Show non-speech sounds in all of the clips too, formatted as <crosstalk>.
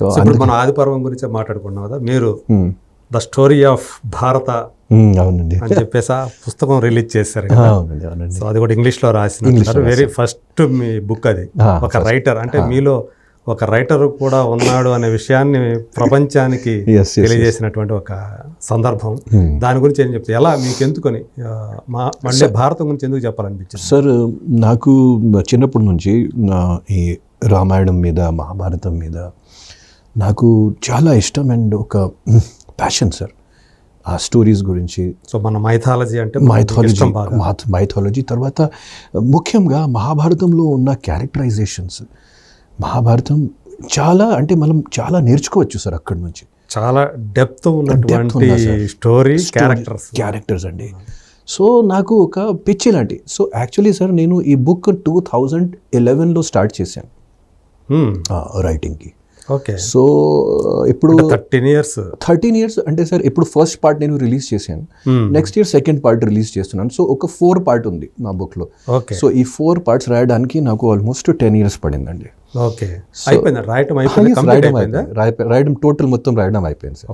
ఇప్పుడు మనం ఆది పర్వం గురించి మాట్లాడుకున్నాం కదా మీరు ద స్టోరీ ఆఫ్ భారత అవునండి. అని చెప్పేసి ఆ పుస్తకం రిలీజ్ చేశారు అవునండి అవునండి. సో అది కూడా ఇంగ్లీష్లో రాసినారు వెరీ ఫస్ట్ మీ బుక్ అది. ఒక రైటర్ అంటే మీలో ఒక రైటర్ కూడా ఉన్నాడు అనే విషయాన్ని ప్రపంచానికి <laughs> తెలియజేసినటువంటి ఒక సందర్భం. దాని గురించి ఏం చెప్తే ఎలా మీకు ఎందుకని మా మళ్ళీ భారతం గురించి ఎందుకు చెప్పాలనిపించింది? సార్ నాకు చిన్నప్పటి నుంచి నా ఈ రామాయణం మీద మహాభారతం మీద నాకు చాలా ఇష్టం అండ్ ఒక ప్యాషన్ సార్ ఆ స్టోరీస్ గురించి. సో మన మైథాలజీ అంటే మైథాలజీ మైథాలజీ తర్వాత ముఖ్యంగా మహాభారతంలో ఉన్న క్యారెక్టరైజేషన్స్ మహాభారతం చాలా అంటే మనం చాలా నేర్చుకోవచ్చు సార్ అక్కడి నుంచి. చాలా డెప్త్ ఉన్నటువంటి? స్టోరీ క్యారెక్టర్స్ క్యారెక్టర్స్ అండి. సో నాకు ఒక పిచ్చి లాంటి సో యాక్చువల్లీ సార్ నేను ఈ బుక్ టూ థౌజండ్ ఎలెవెన్లో స్టార్ట్ చేశాను. రైటింగ్కి ఓకే. సో ఇప్పుడు థర్టీన్ ఇయర్స్ థర్టీన్ ఇయర్స్ అంటే సార్ ఇప్పుడు ఫస్ట్ పార్ట్ నేను రిలీజ్ చేశాను. Next year second part release చేస్తున్నాను. సో ఒక ఫోర్ పార్ట్ ఉంది నా బుక్లో సో ఈ ఫోర్ పార్ట్స్ రాయడానికి నాకు ఆల్మోస్ట్ టెన్ ఇయర్స్ పడిందండి. ఓకే అయిపోయింది? రాయటం అయిపోయింది? కంప్లీట్ రాయడం అయిపోయిందా? టోటల్ మొత్తం రాయడం అయిపోయింది సార్.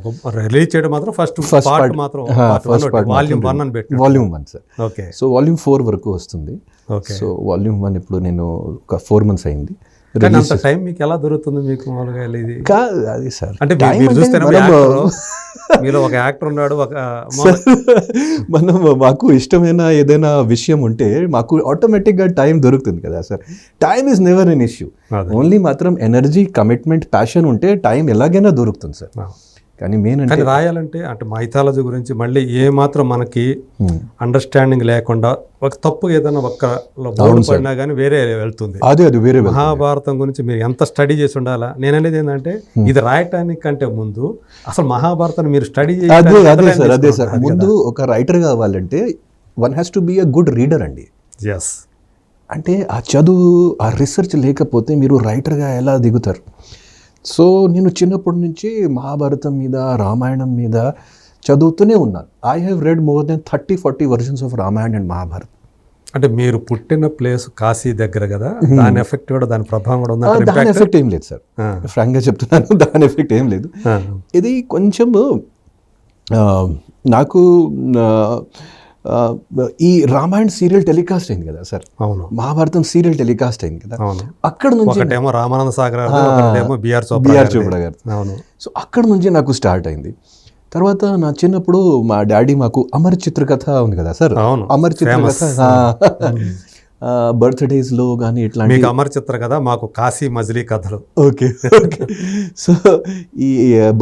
రిలీజ్ చేయడం మాత్రం ఫస్ట్ First పార్ట్ మాత్రం first part వాల్యూమ్ మాత్రం వన్ అని పెట్టి volume one sir okay so volume four వరకు వస్తుంది. సో వాల్యూమ్ వన్ ఇప్పుడు నేను ఒక ఫోర్ మంత్స్ అయింది. అంత టైం మీకు ఎలా దొరుకుతుంది మీకు మామూలుగా ఇది? కాదు అది సార్ అంటే మీరు- చూస్తే మీలో ఒక యాక్టర్ ఉన్నాడు ఒక <laughs> మనం మాకు ఇష్టమైన ఏదైనా విషయం ఉంటే మాకు ఆటోమేటిక్గా టైం దొరుకుతుంది కదా sir. Time is never an issue. Only మాత్రం ఎనర్జీ కమిట్మెంట్ ప్యాషన్ ఉంటే టైం ఎలాగైనా దొరుకుతుంది సార్. కానీ మెయిన్ అంటే రాయాలంటే అంటే మైథాలజీ గురించి మళ్ళీ ఏ మాత్రం మనకి Hmm. అండర్స్టాండింగ్ లేకుండా ఒక తప్పు ఏదైనా ఒక్క బోర్డు పడినా కానీ వేరే వెళ్తుంది. అదే అది వేరే. మహాభారతం గురించి మీరు ఎంత స్టడీ చేసి ఉండాలా? నేను అనేది ఏంటంటే ఇది రాయటానికి కంటే ముందు అసలు మహాభారతాన్ని మీరు స్టడీ అదే అదే సార్ అదే సార్. ముందు ఒక రైటర్ కావాలంటే one has to be a good reader అండి. ఎస్ అంటే ఆ చదువు ఆ రీసెర్చ్ లేకపోతే మీరు రైటర్గా ఎలా దిగుతారు? సో నేను చిన్నప్పటి నుంచి మహాభారతం మీద రామాయణం మీద చదువుతూనే ఉన్నాను. I have read more than thirty forty versions of Ramayana and Mahabharat అంటే మీరు పుట్టిన ప్లేస్ కాశీ దగ్గర కదా దాని ఎఫెక్ట్ కూడా దాని ప్రభావం కూడా ఉంది దాని ఎఫెక్ట్ ఏం లేదు సార్. ఫ్రాంక్గా చెప్తున్నాను <laughs> దాని ఎఫెక్ట్ ఏం లేదు. ఇది కొంచెం నాకు ఈ రామాయణ సీరియల్ టెలికాస్ట్ అయింది కదా సార్? అవును. మహాభారతం సీరియల్ టెలికాస్ట్ అయింది కదా? అక్కడ నుంచి ఒకటేమో రామానంద సాగర్ ఒకటేమో బిఆర్ చోప్రా బిఆర్ గారిది. చోప్రా గారు అవును. సో అక్కడ నుంచి నాకు స్టార్ట్ అయింది. తర్వాత నా చిన్నప్పుడు మా డాడీ మాకు అమర్ చిత్రకథ ఉంది కదా సార్? అవును. అమర్ చిత్రకథ. బర్త్డేస్లో కానీ ఇట్లాంటి అమర్ చిత్ర కదా మాకు కాశీ మజిలీ కథలు. Okay okay. సో ఈ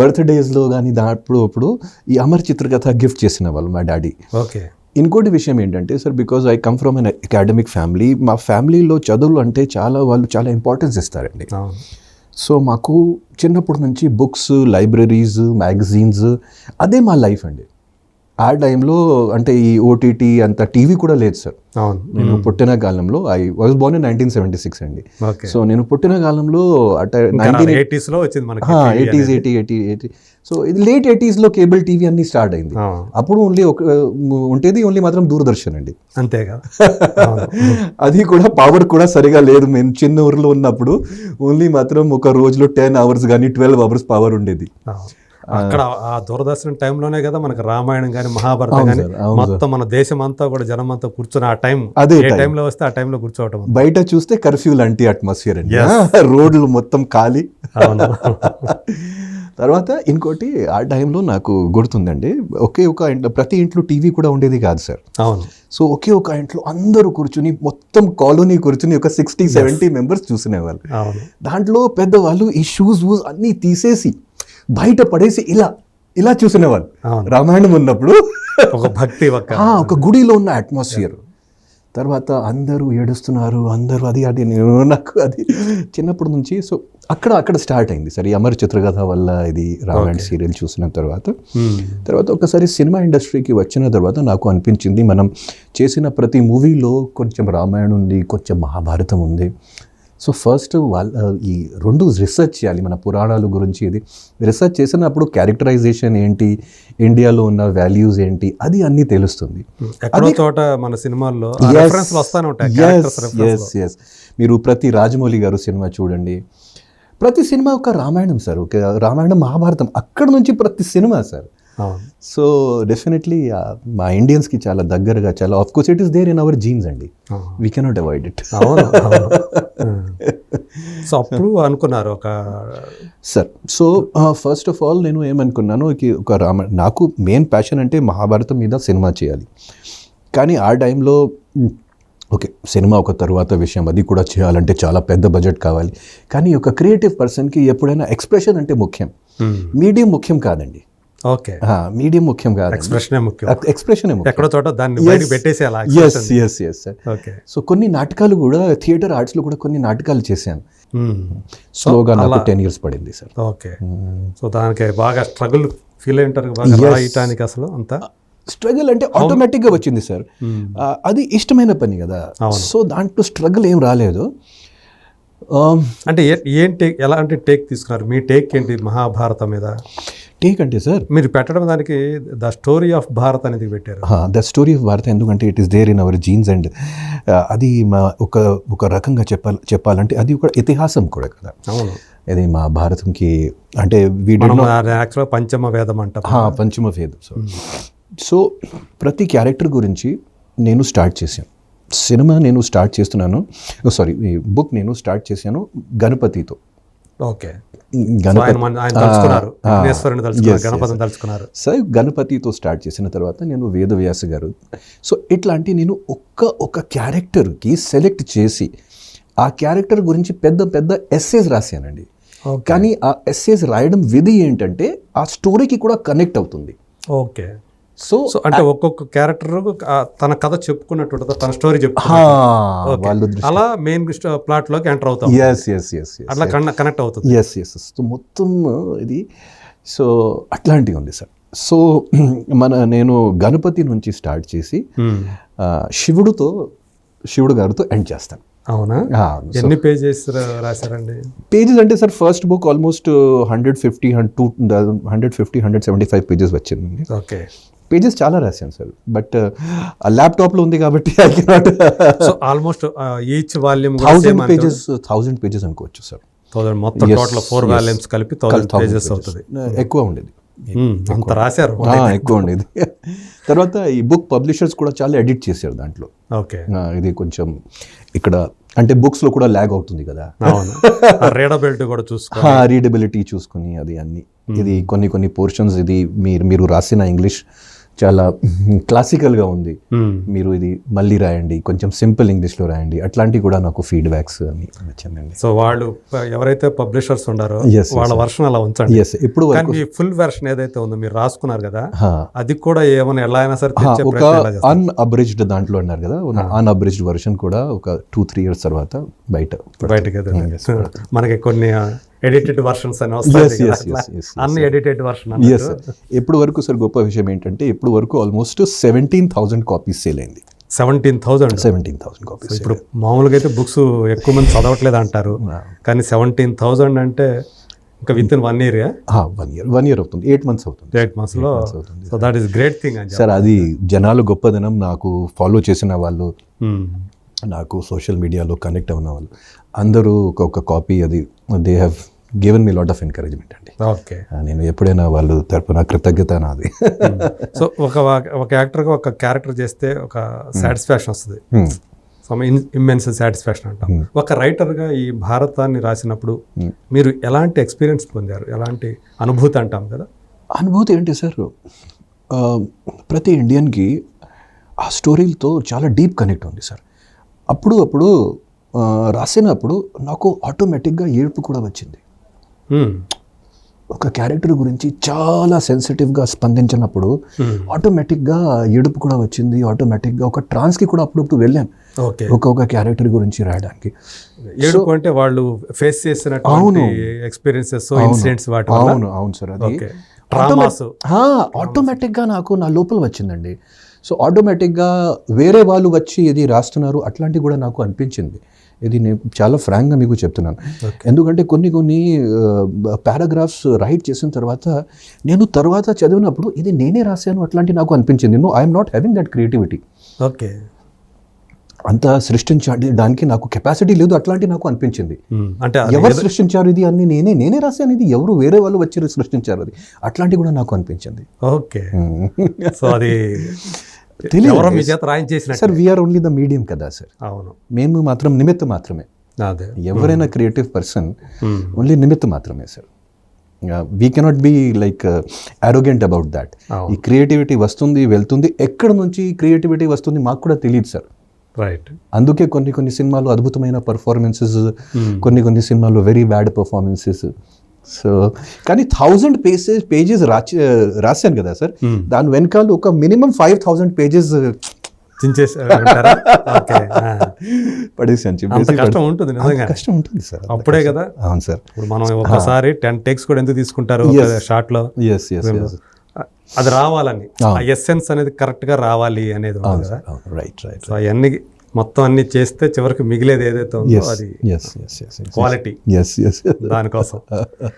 బర్త్డేస్లో కానీ దాంట్లో అప్పుడు ఈ అమర్ చిత్రకథ గిఫ్ట్ చేసిన వాళ్ళు మా డాడీ. ఓకే. ఇంకోటి విషయం ఏంటంటే sir because I come from an academic family మా ఫ్యామిలీలో చదువులు అంటే చాలా వాళ్ళు చాలా ఇంపార్టెన్స్ ఇస్తారండి. సో మాకు చిన్నప్పటి నుంచి బుక్స్ లైబ్రరీస్ మ్యాగజైన్స్ అదే మా లైఫ్ అండి. ఆ టైంలో అంటే ఈ ఓటీటీ అంత టీవీ కూడా లేదు సార్. అవును. నేను పుట్టిన కాలంలో I was born in nineteen seventy six అండి. సో నేను పుట్టిన కాలంలో అట నైన్టీన్ ఎయిటీస్లో వచ్చింది మనకి eighties eighty eighty eighty. So ఇది లేట్ ఎయిటీస్లో కేబుల్ టీవీ అన్ని స్టార్ట్ అయింది. అప్పుడు ఓన్లీ ఒక ఉండేది ఓన్లీ మాత్రం దూరదర్శన్ అండి. అంతే కదా అవును. <laughs> అది కూడా పవర్ కూడా సరిగా లేదు. మేము చిన్న ఊర్లో ఉన్నప్పుడు ఓన్లీ మాత్రం ఒక రోజులో టెన్ అవర్స్ కానీ ట్వెల్వ్ అవర్స్ పవర్ ఉండేది. అక్కడ ఆ. దూరదర్శన్ టైంలోనే కదా మనకి రామాయణం కానీ మహాభారతం కానీ మొత్తం మన దేశం అంతా కూడా జనం అంతా కూర్చొని ఆ టైం అదే. టైంలో వస్తే ఆ టైంలో కూర్చోవటం బయట చూస్తే కర్ఫ్యూ లాంటి అట్మాస్ఫియర్ అండి. రోడ్లు మొత్తం ఖాళీ. <laughs> తర్వాత ఇంకోటి ఆ టైంలో నాకు గుర్తుందండి. ఒకే ఒక ఇంట్లో ప్రతి ఇంట్లో టీవీ కూడా ఉండేది కాదు సార్. అవును. సో ఒకే ఒక ఇంట్లో అందరూ కూర్చుని మొత్తం కాలనీ కూర్చుని ఒక సిక్స్టీ సెవెంటీ మెంబర్స్ చూసినేవాళ్ళు. అవును. దాంట్లో పెద్దవాళ్ళు ఈ షూస్ వూస్ అన్నీ తీసేసి బయట పడేసి ఇలా ఇలా చూసినేవాళ్ళు. రామాయణం ఉన్నప్పుడు ఒక భక్తి ఒక <laughs> గుడిలో ఉన్న అట్మాస్ఫియర్ తర్వాత అందరూ ఏడుస్తున్నారు అందరూ అది అది నేను నాకు అది. చిన్నప్పటి నుంచి సో అక్కడ అక్కడ స్టార్ట్ అయింది. సరే అమర్ చిత్రకథ వల్ల ఇది రామాయణ సీరియల్ చూసిన తర్వాత. Hmm. తర్వాత ఒకసారి సినిమా ఇండస్ట్రీకి వచ్చిన తర్వాత నాకు అనిపించింది మనం చేసిన ప్రతి మూవీలో కొంచెం రామాయణం ఉంది కొంచెం మహాభారతం ఉంది. సో ఫస్ట్ వాళ్ళ ఈ రెండు రీసెర్చ్ చేయాలి మన పురాణాలు గురించి ఇది. రీసెర్చ్ చేసినప్పుడు క్యారెక్టరైజేషన్ ఏంటి ఇండియాలో ఉన్న వాల్యూస్ ఏంటి అది అన్నీ తెలుస్తుంది. ఎక్కడో చోట మన సినిమాల్లో ఎస్ మీరు ప్రతి రాజమౌళి గారు సినిమా చూడండి. ప్రతి సినిమా ఒక రామాయణం సార్ ఒక రామాయణం మహాభారతం అక్కడ నుంచి ప్రతి సినిమా సార్ సో డెఫినెట్లీ మా ఇండియన్స్కి చాలా దగ్గరగా చాలా of course it is there in our genes అండి. We cannot avoid it. So అప్పుడు అనుకున్నారు ఒక sir so first of all నేను ఏమనుకున్నాను ఒక రామ నాకు మెయిన్ ప్యాషన్ అంటే మహాభారతం మీద సినిమా చేయాలి. కానీ ఆ టైంలో ఓకే సినిమా ఒక తరువాత విషయం అది కూడా చేయాలంటే చాలా పెద్ద బడ్జెట్ కావాలి. కానీ ఒక క్రియేటివ్ పర్సన్కి ఎప్పుడైనా ఎక్స్ప్రెషన్ అంటే ముఖ్యం. మీడియం ముఖ్యం కాదండి. ఓకే. మీడియం ముఖ్యం కాదు. ఎక్స్ప్రెషనే ముఖ్యం. ఎక్స్ప్రెషన్ ఎక్కడో చోట దాన్ని బయటకు పెట్టేసేయాలి ఆ yes. Yes yes sir okay. So కొన్ని నాటకాలు కూడా థియేటర్ ఆర్ట్స్లో కూడా కొన్ని నాటకాలు చేశాను. స్లోగా నాకు టెన్ ఇయర్స్ పడింది సార్ ఓకే. సో దానికి బాగా స్ట్రగుల్ ఫీల్ అయి ఉంటారు. రాయటానికి అసలు అంతా? స్ట్రగుల్ అంటే ఆటోమేటిక్గా వచ్చింది సార్ మ్మ్. ఆ, అది ఇష్టమైన పని కదా. సో దాంట్లో స్ట్రగుల్ ఏం రాలేదు. అంటే ఏ- ఏం టేక్ ఎలాంటి టేక్ తీసుకున్నారు? మీ టేక్ ఏంటి? మహాభారతం మీద? టేక్ అంటే సార్? మీరు పెట్టడం దానికి ద స్టోరీ ఆఫ్ భారత్ అనేది పెట్టారు. ద స్టోరీ ఆఫ్ భారత్ ఎందుకంటే it is there in our genes and అది మా ఒక ఒక రకంగా చెప్పాలి చెప్పాలంటే అది ఒక ఇతిహాసం కూడా కదా. అవును. ఇది మా భారతంకి అంటే వీడి మనం యాక్చువల్గా పంచమ వేదం అంటాం. పంచమ వేదం సో సో ప్రతి క్యారెక్టర్ గురించి నేను స్టార్ట్ చేశాను. సినిమా నేను స్టార్ట్ చేస్తున్నాను. సారీ ఈ బుక్ నేను స్టార్ట్ చేశాను గణపతితో. ఓకే. గణపతి ఆయన మన- ఆయన తలుచుకున్నారు. విఘ్నేశ్వరుని తలుచుకున్నారు గణపతిని తలుచుకున్నారు. సో గణపతితో స్టార్ట్ చేసిన తర్వాత నేను వేదవ్యాస గారు. సో ఇట్లాంటి నేను ఒక్క ఒక క్యారెక్టర్కి సెలెక్ట్ చేసి ఆ క్యారెక్టర్ గురించి పెద్ద పెద్ద ఎస్సేస్ రాశానండి. కానీ ఆ ఎస్సేస్ రాయడం విధి ఏంటంటే ఆ స్టోరీకి కూడా కనెక్ట్ అవుతుంది. ఓకే. సో సో అంటే ఒక్కొక్క క్యారెక్టర్ తన కథ చెప్పుకున్నట్టు ఉంటుంది, తన స్టోరీ చెప్పుకున్నట్టు. అలా మెయిన్ ప్లాట్లోకి ఎంటర్ అవుతాం. ఎస్ ఎస్ ఎస్ అట్లా కనెక్ట్ అవుతుంది. ఎస్ ఎస్ సో మొత్తం ఇది సో అట్లాంటివి ఉంది సార్. సో <clears throat> మన నేను గణపతి నుంచి స్టార్ట్ చేసి. ఆ, శివుడితో శివుడు గారితో ఎండ్ చేస్తాను. అవునా? ఎన్ని పేజెస్ రాశారండి? పేజెస్ అంటే sir first book almost hundred fifty two hundred fifty hundred seventy five pages వచ్చిందండి. ఓకే. పేజెస్ చాలా రాశాను సార్ బట్ ల్యాప్టాప్లో ఉంది కాబట్టి I cannot almost each volume thousand pages thousand pages అనుకోవచ్చు సార్ థౌసండ్ మొత్తం టోటల్ ఫోర్ వాల్యూమ్స్ కలిపి thousand pages అవుతుంది. ఎక్కువ ఉండేది. మ్మ్. అంత రాశారు. ఎక్కువ ఉండేది. <laughs> తర్వాత ఈ బుక్ పబ్లిషర్స్ కూడా చాలా ఎడిట్ చేశారు దాంట్లో. ఓకే. ఇది కొంచెం ఇక్కడ అంటే బుక్స్లో కూడా ల్యాగ్ అవుతుంది కదా. రీడబిలిటీ కూడా చూసుకో రీడబిలిటీ చూసుకుని అది అన్ని. ఇది కొన్ని కొన్ని పోర్షన్స్ ఇది మీరు మీరు రాసిన ఇంగ్లీష్ చాలా క్లాసికల్గా ఉంది. మ్మ్. మీరు ఇది మళ్ళీ రాయండి కొంచెం సింపుల్ ఇంగ్లీష్లో రాయండి. అట్లాంటివి కూడా నాకు ఫీడ్బ్యాక్స్ అని వచ్చిందండి సో వాళ్ళు ఎవరైతే పబ్లిషర్స్ ఉండారో yes, వాళ్ళ వర్షన్ అలా ఉంచండి. ఎస్ ఇప్పుడు మీ ఫుల్ వెర్షన్ ఏదైతే ఉందో మీరు రాసుకున్నారు కదా అది కూడా ఏమైనా ఎలా అయినా సరే ఒక చేస్తారు? అన్అబ్రిజ్డ్ దాంట్లో అన్నారు కదా అన్అబ్రిజ్డ్ వర్షన్ కూడా ఒక టూ త్రీ ఇయర్స్ తర్వాత బయట బయటకి అయితే మనకి కొన్ని ఎడిటెడ్ వర్షన్స్ అని వస్తాయి అన్ని ఎడిటెడ్ వర్షన్ ఎస్ ఎప్పుడు వరకు సార్ గొప్ప విషయం ఏంటంటే ఇప్పుడు వరకు almost seventeen thousand copies sale అయింది. Seventeen thousand seventeen thousand copies ఇప్పుడు మామూలుగా అయితే బుక్స్ ఎక్కువ మంది చదవట్లేదు అంటారు. కానీ సెవెంటీన్ థౌజండ్ అంటే ఇంకా with in one year one year one year అవుతుంది. ఎయిట్ మంత్స్ అవుతుంది. ఎయిట్ మంత్స్లో so that is great thing sir అది జనాలు గొప్పదనం. నాకు ఫాలో చేసిన వాళ్ళు చెప్పి నాకు సోషల్ మీడియాలో కనెక్ట్ అయిన వాళ్ళు అందరూ ఒక్కొక్క కాపీ అది they have given me lot of encouragement అండి. ఓకే. నేను ఎప్పుడైనా వాళ్ళు తరపున కృతజ్ఞత నాది. సో ఒక ఒక యాక్టర్గా ఒక క్యారెక్టర్ చేస్తే ఒక సాటిస్ఫాక్షన్ వస్తుంది. Hmm. ఇమ్మెన్స్ సాటిస్ఫాక్షన్ అంటాం. ఒక రైటర్గా ఈ భారతాన్ని రాసినప్పుడు Hmm. మీరు ఎలాంటి ఎక్స్పీరియన్స్ పొందారు? ఎలాంటి అనుభూతి అంటాం కదా? అనుభూతి ఏంటి సార్? ప్రతి ఇండియన్కి ఆ స్టోరీలతో చాలా డీప్ కనెక్ట్ ఉంది సార్. అప్పుడు అప్పుడు రాసినప్పుడు నాకు ఆటోమేటిక్గా ఏడుపు కూడా వచ్చింది. Hmm. ఒక క్యారెక్టర్ గురించి చాలా సెన్సిటివ్గా స్పందించినప్పుడు. ఆటోమేటిక్గా ఏడుపు కూడా వచ్చింది. ఆటోమేటిక్గా ఒక ట్రాన్స్కి కూడా అప్పుడప్పుడు వెళ్ళాను. ఓకే. ఒక్కొక్క క్యారెక్టర్ గురించి రాయడానికి. ఏడుపు అంటే వాళ్ళు ఫేస్ చేసినటువంటి ఎక్స్పీరియన్సెస్ ఇన్సిడెంట్స్ వాటి అవును అవును సార్ అది. ఆటోమేటిక్గా నాకు నా లోపల వచ్చిందండి. సో ఆటోమేటిక్గా వేరే వాళ్ళు వచ్చి ఇది రాస్తున్నారు అట్లాంటివి కూడా నాకు అనిపించింది. ఇది నేను చాలా ఫ్రాంక్గా మీకు చెప్తున్నాను. ఎందుకంటే కొన్ని కొన్ని పారాగ్రాఫ్స్ రైట్ చేసిన తర్వాత నేను తర్వాత చదివినప్పుడు ఇది నేనే రాశాను అట్లాంటి నాకు అనిపించింది. No I'm not having that creativity okay. అంత సృష్టించడానికి నాకు కెపాసిటీ లేదు అట్లాంటి నాకు అనిపించింది. అంటే ఎవరు సృష్టించారు ఇది అన్ని నేనే నేనే రాశాను ఇది. ఎవరు వేరే వాళ్ళు వచ్చి సృష్టించారు అది. అట్లాంటి కూడా నాకు అనిపించింది. ఓకే. సో అది. <laughs> ఎవరో మీ చేత రాయించేసినట్టు. Sir we are only the medium కదా సార్. అవును. మేము మాత్రం నిమిత్తం మాత్రమే. అదే. ఎవరైనా క్రియేటివ్ పర్సన్ ఓన్లీ నిమిత్తం మాత్రమే sir. We cannot be like arrogant about that ఈ క్రియేటివిటీ వస్తుంది వెళ్తుంది ఎక్కడ నుంచి క్రియేటివిటీ వస్తుంది మాకు కూడా తెలియదు సార్. రైట్ అందుకే కొన్ని కొన్ని సినిమాలు అద్భుతమైన పర్ఫార్మెన్సెస్ Hmm. కొన్ని కొన్ని సినిమాలు వెరీ బ్యాడ్ పర్ఫార్మెన్సెస్ సో కానీ థౌజండ్ పేజెస్ పేజెస్ రాచి రాశాను కదా సార్. Hmm. దాని వెనకాల ఒక మినిమం ఫైవ్ థౌజండ్ పేజెస్. పడేసాను కష్టం ఉంటుంది కష్టం ఉంటుంది సార్ అప్పుడే కదా? అవును సార్. ఇప్పుడు మనం ఒకసారి టెన్ టేక్స్ కూడా ఎందుకు తీసుకుంటారు షాట్లో ఎస్ ఎస్ అది రావాలని. ఆ. ఎస్సెన్స్ అనేది కరెక్ట్గా రావాలి అనేది రైట్ రైట్ సో అవన్నీ మొత్తం అన్ని చేస్తే చివరికి మిగిలేది ఏదైతే ఉందో అది క్వాలిటీ దానికోసం. <laughs>